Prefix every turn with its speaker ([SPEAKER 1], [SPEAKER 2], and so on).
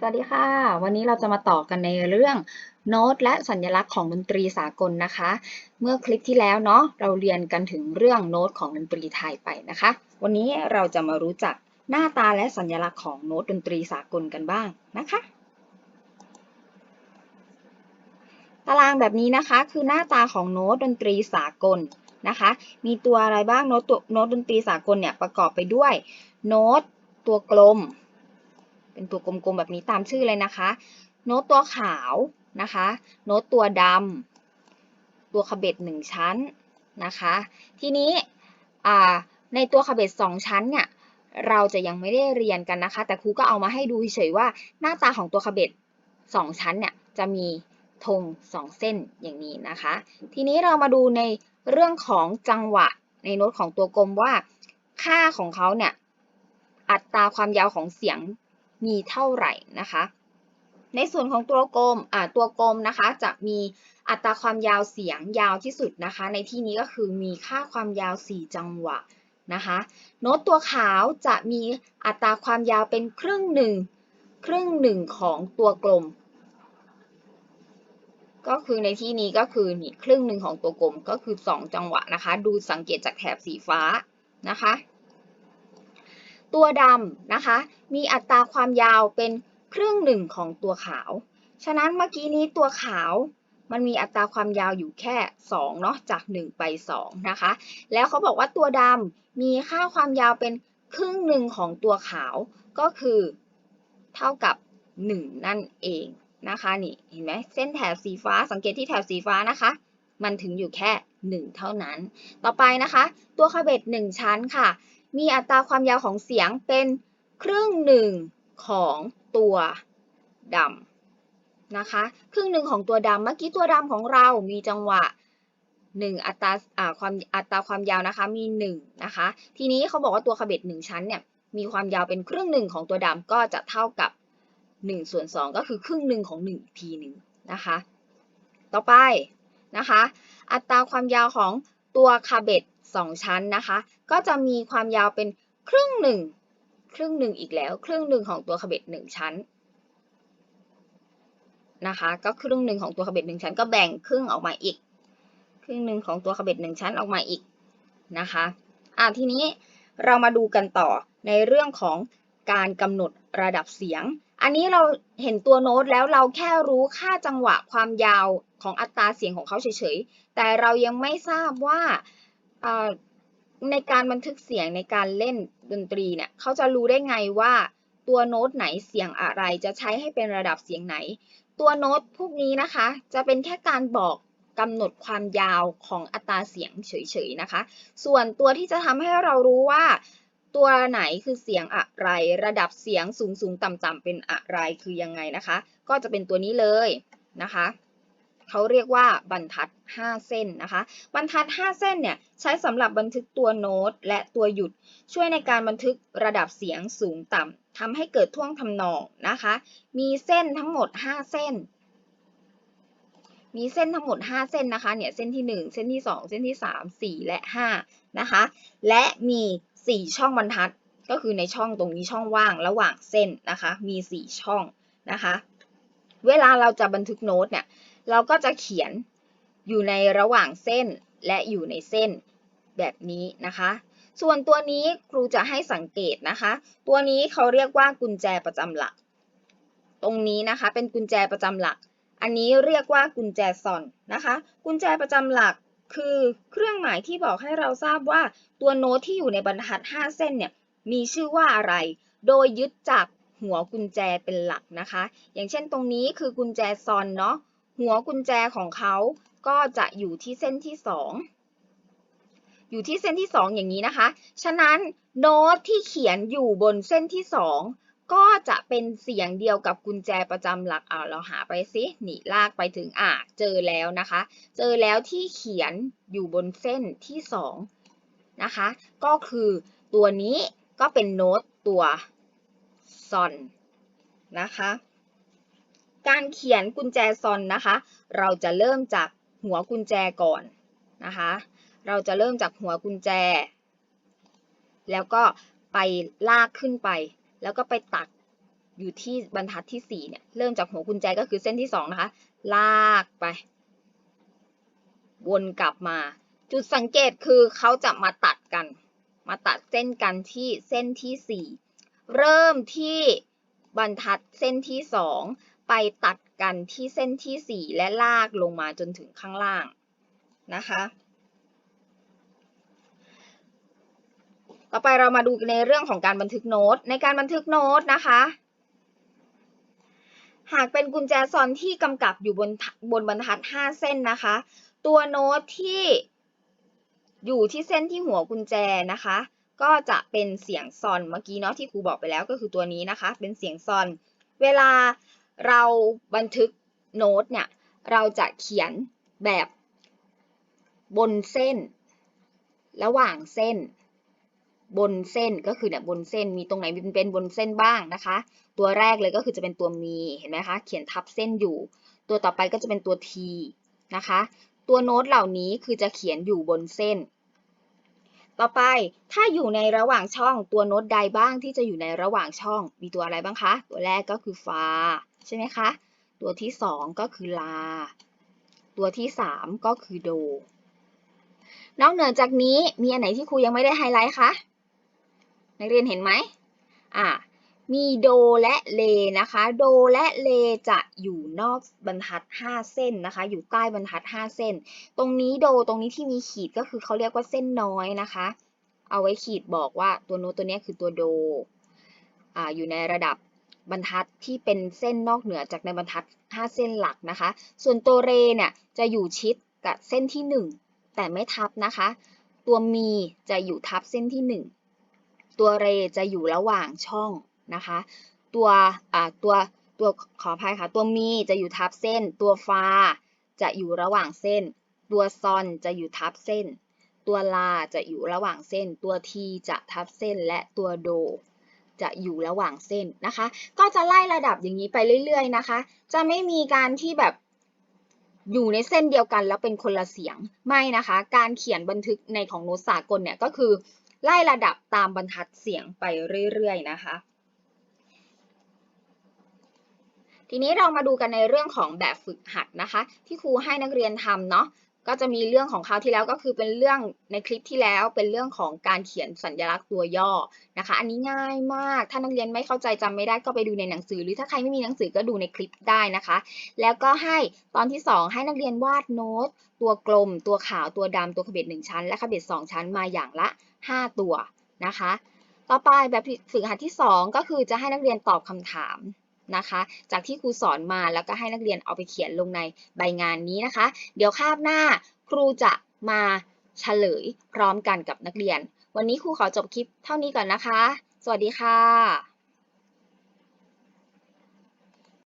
[SPEAKER 1] สวัสดีค่ะ วันนี้เราจะมาต่อกันในเรื่องโน้ตและสัญลักษณ์ของดนตรีสากลนะคะ เมื่อคลิปที่แล้วเนาะเราเรียนกันถึงเรื่องโน้ตของดนตรีไทยไปนะคะ วันนี้เราจะมารู้จักหน้าตาและสัญลักษณ์ของโน้ตดนตรีสากลกันบ้างนะคะ ตารางแบบนี้นะคะคือหน้าตาของโน้ตดนตรีสากลนะคะ มีตัวอะไรบ้างโน้ตตัวโน้ตดนตรีสากลเนี่ยประกอบไปด้วยโน้ตตัวกลม เป็นตัวกลมๆแบบนี้ตามชื่อเลยนะคะ โน้ตตัวขาวนะคะ โน้ตตัวดำตัวขบเบ็ดหนึ่งชั้นนะคะ ทีนี้ในตัวขบเบ็ดสองชั้นเนี่ยเราจะยังไม่ได้เรียนกันนะคะ แต่ครูก็เอามาให้ดูเฉยๆว่าหน้าตาของตัวขบเบ็ดสองชั้นเนี่ยจะมีธงสองเส้นอย่างนี้นะคะ ทีนี้เรามาดูในเรื่องของจังหวะในโน้ตของตัวกลมว่า ค่าของเขาเนี่ยอัตราความยาวของเสียง มีเท่าไหร่นะคะ ในส่วนของตัวกลมอ่าตัวกลมนะคะจะมีอัตราความยาวเสียงยาวที่สุดนะคะ ในที่นี้ก็คือมีค่าความยาว 4 จังหวะนะคะโน้ตตัวขาวจะมีอัตราความยาวเป็นครึ่งหนึ่งครึ่งหนึ่งของตัวกลม ก็คือในที่นี้ก็คือนี่ครึ่งหนึ่งของตัวกลมก็คือ 2 จังหวะนะคะ ดูสังเกตจากแถบสีฟ้านะคะ ตัวดำนะคะ มีอัตราความยาวเป็นครึ่งหนึ่งของตัวขาว ฉะนั้นเมื่อกี้นี้ตัวขาวมันมีอัตราความยาวอยู่แค่2เนาะจาก 1 ไป 2 นะคะ แล้วเขาบอกว่าตัวดำมีค่าความยาวเป็นครึ่งหนึ่งของตัวขาวก็คือเท่ากับ 1 นั่นเองนะคะนี่เห็นไหมเส้นแถบสีฟ้าสังเกตที่แถบสีฟ้านะคะ มันถึงอยู่แค่ 1 เท่านั้น ต่อไปนะคะ ตัวขบเบ็ด1ชั้นค่ะ มีอัตราความยาวของเสียงเป็นครึ่งหนึ่งของตัวดำนะคะ ครึ่งหนึ่งของตัวดำเมื่อกี้ตัวดำของเรามีจังหวะ 1 อัตราความอัตราความยาวนะคะมี1นะคะ ทีนี้เขาบอกว่าตัวขบเบ็ด1ชั้นเนี่ยมีความยาวเป็นครึ่งหนึ่งของตัวดำก็จะเท่ากับ1ส่วน2ก็คือครึ่งหนึ่งของ1ทีหนึ่งนะคะ ต่อไปนะคะ อัตราความยาวของตัวคาเบ็ด 2 ชั้นนะคะ ก็จะมีความยาวเป็นครึ่งหนึ่งครึ่งหนึ่งอีกแล้ว ครึ่งหนึ่งของตัวขบเบ็ด1ชั้นนะคะ ก็ครึ่งหนึ่งของตัวขบเบ็ด1ชั้น ก็แบ่งครึ่งออกมาอีก ครึ่งหนึ่งของตัวขบเบ็ด1ชั้นออกมาอีกนะคะอะทีนี้เรามาดูกันต่อในเรื่องของการกำหนดระดับเสียง อันนี้เราเห็นตัวโน้ตแล้วเราแค่รู้ค่าจังหวะความยาวของอัตราเสียงของเขาเฉยๆ แต่เรายังไม่ทราบว่า ในการบันทึกเสียงในการเล่นดนตรีเนี่ยเขาจะรู้ได้ไงว่าตัวโน้ตไหนเสียงอะไรจะใช้ให้เป็นระดับเสียงไหน ตัวโน้ตพวกนี้นะคะ จะเป็นแค่การบอกกำหนดความยาวของอัตราเสียงเฉยๆนะคะ ส่วนตัวที่จะทำให้เรารู้ว่า ตัวไหนคือเสียงอะไร ระดับเสียงสูงสูงต่ำต่ำเป็นอะไรคือยังไงนะคะ ก็จะเป็นตัวนี้เลยนะคะ เขาเรียกว่าบรรทัด 5 เส้นนะคะ บรรทัด 5 เส้นเนี่ยใช้สำหรับบันทึกตัวโน้ตและตัวหยุด ช่วยในการบันทึกระดับเสียงสูงต่ำทำให้เกิดท่วงทำนองนะคะ มีเส้นทั้งหมด 5 เส้น มีเส้นทั้งหมด 5 เส้นนะคะเนี่ยเส้นที่ 1 เส้นที่ 2 เส้นที่ 3 4 และ 5 นะคะ และมี 4 ช่องบรรทัดก็คือในช่องตรงนี้ช่องว่างระหว่างเส้นนะคะ มี 4 ช่องนะคะ เวลาเราจะบันทึกโน้ตเนี่ย เราก็จะเขียนอยู่ในระหว่างเส้นและอยู่ในเส้นแบบนี้นะคะ ส่วนตัวนี้ครูจะให้สังเกตนะคะ ตัวนี้เขาเรียกว่ากุญแจประจำหลัก ตรงนี้นะคะเป็นกุญแจประจำหลัก อันนี้เรียกว่ากุญแจซอนนะคะ กุญแจประจำหลักคือเครื่องหมายที่บอกให้เราทราบว่าตัวโน้ตที่อยู่ในบรรทัด 5 เส้นเนี่ยมีชื่อว่าอะไร โดยยึดจากหัวกุญแจเป็นหลักนะคะ อย่างเช่นตรงนี้คือกุญแจซอนเนาะ หัวกุญแจของเขาก็จะอยู่ที่เส้นที่ 2 อยู่ที่เส้นที่ 2 อย่างนี้นะคะ ฉะนั้นโน้ตที่เขียนอยู่บนเส้นที่ 2 ก็จะเป็นเสียงเดียวกับกุญแจประจำหลักเอาเราหาไปสินี่ลากไปถึงอ่าเจอแล้วนะคะ เจอแล้วที่เขียนอยู่บนเส้นที่ 2 นะคะ ก็คือตัวนี้ก็เป็นโน้ตตัวซอนนะคะ การเขียนกุญแจซอนนะคะ เราจะเริ่มจากหัวกุญแจก่อนนะคะ เราจะเริ่มจากหัวกุญแจ แล้วก็ไปลากขึ้นไป แล้วก็ไปตัดอยู่ที่บรรทัดที่4เนี่ย เริ่มจากหัวกุญแจก็คือเส้นที่2นะคะ ลากไป วนกลับมา จุดสังเกตคือเขาจะมาตัดกัน มาตัดเส้นกันที่เส้นที่ 4 เริ่มที่บรรทัดเส้นที่ 2 ไปตัดกันที่เส้นที่ 4 และลากลงมาจนถึงข้างล่างนะคะ ต่อไปเรามาดูในเรื่องของการบันทึกโน้ต ในการบันทึกโน้ตนะคะ หากเป็นกุญแจซอนที่กำกับอยู่บนบนบรรทัด 5 เส้นนะคะ ตัวโน้ตที่อยู่ที่เส้นที่หัวกุญแจนะคะ ก็จะเป็นเสียงซอนเมื่อกี้เนาะที่ครูบอกไปแล้วก็คือตัวนี้นะคะ เป็นเสียงซอน เวลา เราบันทึกโน้ตเนี่ย เราจะเขียนแบบบนเส้น ระหว่างเส้น บนเส้นก็คือเนี่ยบนเส้นมีตรงไหนเป็นบนเส้นบ้างนะคะ ตัวแรกเลยก็คือจะเป็นตัวมีเห็นไหมคะ เขียนทับเส้นอยู่ ตัวต่อไปก็จะเป็นตัว t นะคะ ตัวโน้ตเหล่านี้คือจะเขียนอยู่บนเส้น ต่อไปถ้าอยู่ในระหว่างช่องตัวโน้ตใดบ้างที่จะอยู่ในระหว่างช่อง มีตัวอะไรบ้างคะ ตัวแรกก็คือฟา ใช่ไหมคะ ตัวที่สองก็คือลา ตัวที่สามก็คือโด นอกเหนือจากนี้มีอันไหนที่ครูยังไม่ได้ไฮไลท์คะ นักเรียนเห็นไหมอ่ามีโดและเลนะคะ โดและเลจะอยู่นอกบรรทัด 5 เส้นนะคะ อยู่ใต้บรรทัด 5 เส้น ตรงนี้โดตรงนี้ที่มีขีดก็คือเขาเรียกว่าเส้นน้อยนะคะ เอาไว้ขีดบอกว่าตัวโน้ตตัวนี้คือตัวโดอ่าอยู่ในระดับ บรรทัดที่เป็นเส้นนอกเหนือจากในบรรทัด 5 เส้นหลักนะคะ ส่วนตัวเรเนี่ยจะอยู่ชิดกับเส้นที่ 1 แต่ไม่ทับนะคะ ตัวมีจะอยู่ทับเส้นที่ 1 ตัวเรจะอยู่ระหว่างช่องนะคะ ตัวอ่าตัวตัวขออภัยค่ะ ตัวมีจะอยู่ทับเส้น ตัวฟาจะอยู่ระหว่างเส้น ตัวซอนจะอยู่ทับเส้น ตัวลาจะอยู่ระหว่างเส้น ตัวทีจะทับเส้นและตัวโด จะอยู่ระหว่างเส้นนะคะ ก็จะไล่ระดับอย่างนี้ไปเรื่อย ๆ นะคะ จะไม่มีการที่แบบอยู่ในเส้นเดียวกันแล้วเป็นคนละเสียงไม่นะคะ การเขียนบันทึกในของโน้ตสากลเนี่ยก็คือ ไล่ระดับตามบรรทัดเสียงไปเรื่อยๆนะคะ ทีนี้เรามาดูกันในเรื่องของแบบฝึกหัดนะคะ ที่ครูให้นักเรียนทำเนาะ ก็จะมีเรื่องของคราวที่แล้วก็คือเป็นเรื่องในคลิปที่แล้วเป็นเรื่องของการเขียนสัญลักษณ์ตัวย่อนะคะ อันนี้ง่ายมาก ถ้านักเรียนไม่เข้าใจจำไม่ได้ก็ไปดูในหนังสือ หรือถ้าใครไม่มีหนังสือก็ดูในคลิปได้นะคะ แล้วก็ให้ตอนที่ 2 ให้นักเรียนวาดโน้ต ตัวกลม ตัวขาวตัวดำตัวขบเบ็ด1ชั้น และขบเบ็ด2ชั้นมาอย่างละ 5 ตัวนะคะ ต่อไปแบบฝึกหัดที่ 2 ก็คือจะให้นักเรียนตอบคำถาม นะคะ จากที่ครูสอนมาแล้วก็ให้นักเรียนเอาไปเขียนลงในใบงานนี้นะคะ เดี๋ยวคาบหน้าครูจะมาเฉลยพร้อมกันกับนักเรียน วันนี้ครูขอจบคลิปเท่านี้ก่อนนะคะ สวัสดีค่ะ